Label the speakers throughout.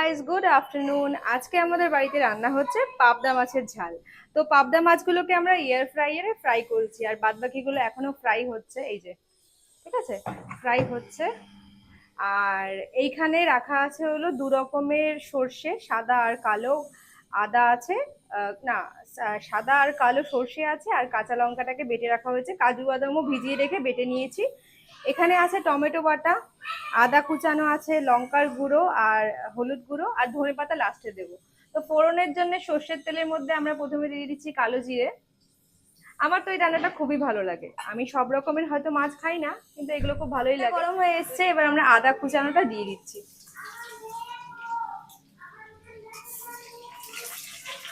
Speaker 1: Guys good afternoon আজকে আমাদের বাড়িতে রান্না হচ্ছে পাবদা মাছের ঝাল। তো পাবদা মাছগুলোকে আমরা এয়ার ফ্রাইয়ারে ফ্রাই করছি, আর বাদ বাকিগুলো এখনও ফ্রাই হচ্ছে, এই যে, ঠিক আছে? ফ্রাই হচ্ছে। আর এইখানে রাখা আছে হলো দু রকমের সর্ষে, সাদা আর কালো। আদা আছে না সাদা আর কালো সর্ষে আছে, আর কাঁচা লঙ্কাটাকে বেটে রাখা হয়েছে। কাজু বাদামও ভিজিয়ে রেখে বেটে নিয়েছি। এখানে আছে টমেটো বাটা, আদা কুচানো আছে, লঙ্কার গুঁড়ো আর হলুদ গুঁড়ো, আর ধনে পাতা লাস্টে দেবো। তো ফোড়নের জন্য সর্ষের তেলের মধ্যে আমরা প্রথমে দিয়ে দিচ্ছি কালো জিরে। আমার তো এই রান্নাটা খুবই ভালো লাগে। আমি সব রকমের হয়তো মাছ খাই না, কিন্তু এগুলো খুব ভালোই লাগে। গরম হয়ে এসছে, এবার আমরা আদা কুচানোটা দিয়ে দিচ্ছি।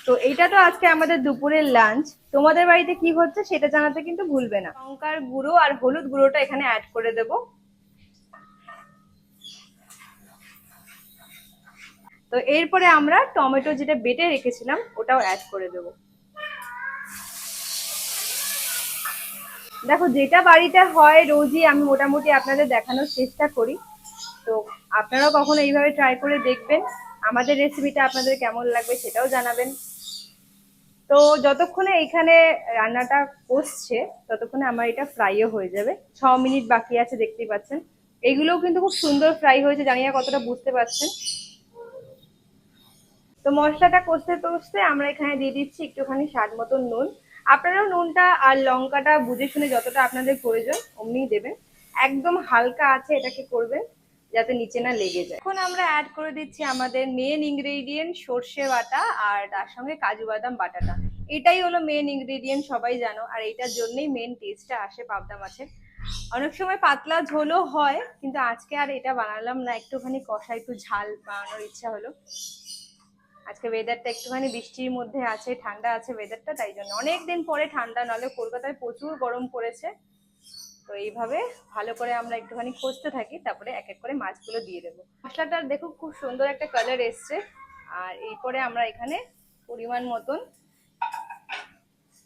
Speaker 1: তো এইটা তো আজকে আমাদের দুপুরের লাঞ্চ তোমাদের বাড়িতে কি হচ্ছে সেটা জানাতে কিন্তু ভুলবে না। লঙ্কার গুঁড়ো আর হলুদ গুঁড়োটা এখানে অ্যাড করে দেবো। তো এরপরে আমরা টমেটো যেটা বেটে রেখেছিলাম, ওটাও অ্যাড করে দেবো। দেখো, যেটা বাড়িতে হয় রোজই আমি মোটামুটি আপনাদের দেখানোর চেষ্টা করি। তো আপনারাও কখনো এইভাবে ট্রাই করে দেখবেন। আমাদের রেসিপিটা আপনাদের কেমন লাগবে সেটাও জানাবেন। তো যতক্ষণে এখানে রান্নাটা কষছে, ততক্ষণে আমার এটা ফ্রাইও হয়ে যাবে। ছ মিনিট বাকি আছে, দেখতেই পাচ্ছেন। এইগুলোও কিন্তু খুব সুন্দর ফ্রাই হয়েছে, জানি না কতটা বুঝতে পারছেন। তো মশলাটা কষতে কষতে আমরা এখানে দিয়ে দিচ্ছি একটুখানি স্বাদ মতন নুন। আপনারাও নুনটা আর লঙ্কাটা বুঝে শুনে যতটা আপনাদের প্রয়োজন, অমনিই দেবেন। একদম হালকা আছে এটাকে করবেন। যাতে নিচে না লেগে যায়। এখন আমরা অ্যাড করে দিচ্ছি আমাদের মেন ইনগ্রেডিয়েন্ট সর্ষে বাটা আর তার সঙ্গে কাজু বাদাম বাটাটা। এটাই হলো মেন ইনগ্রেডিয়েন্ট সবাই জানো। আর এটার জন্যই মেন টেস্টটা আসে পাবদা মাছের। অনেক সময় পাতলা ঝোলও হয়, কিন্তু আজকে আর এটা বানালাম না। একটুখানি কষা, একটু ঝাল বানানোর ইচ্ছা হলো। আজকে ওয়েদারটা একটুখানি বৃষ্টির মধ্যে আছে, ঠান্ডা আছে ওয়েদারটা তাই জন্য। অনেক দিন পরে ঠান্ডা, নাহলে কলকাতায় প্রচুর গরম পড়েছে। তো এইভাবে ভালো করে আমরা একটুখানি কষতে থাকি, তারপরে এক এক করে মাছগুলো দিয়ে দেবো। মশলাটার দেখো খুব সুন্দর একটা কালার এসছে। আর এরপরে আমরা এখানে পরিমাণ মতন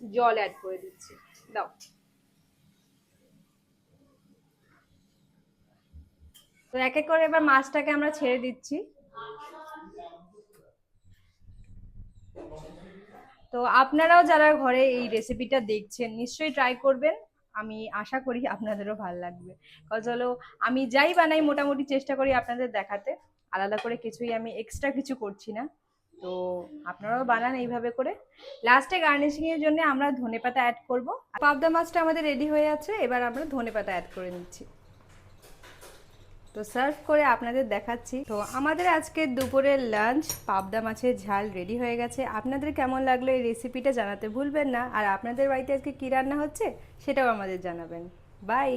Speaker 1: জল অ্যাড করে দিচ্ছি। দাও। তো এক এক করে এবার মাছটাকে আমরা ছেড়ে দিচ্ছি। তো আপনারাও যারা ঘরে এই রেসিপিটা দেখছেন, নিশ্চয়ই ট্রাই করবেন। আমি আশা করি আপনাদেরও ভালো লাগবে। কজ হলো আমি যাই বানাই, মোটামুটি চেষ্টা করি আপনাদের দেখাতে। আলাদা করে কিছুই আমি এক্সট্রা কিছু করছি না। তো আপনারাও বানান এইভাবে করে। লাস্টে গার্নিশিংয়ের জন্য আমরা ধনে পাতা অ্যাড করব। পাবদা মাছটা আমাদের রেডি হয়ে আছে, এবার আমরা ধনে পাতা অ্যাড করে নিচ্ছি। তো সার্ভ করে আপনাদের দেখাচ্ছি। তো আমাদের আজকে দুপুরের লাঞ্চ পাবদা মাছের ঝাল রেডি হয়ে গেছে। আপনাদের কেমন লাগল এই রেসিপিটা জানাতে ভুলবেন না। আর আপনাদের বাড়িতে আজকে কী রান্না হচ্ছে, সেটাও আমাদের জানাবেন। বাই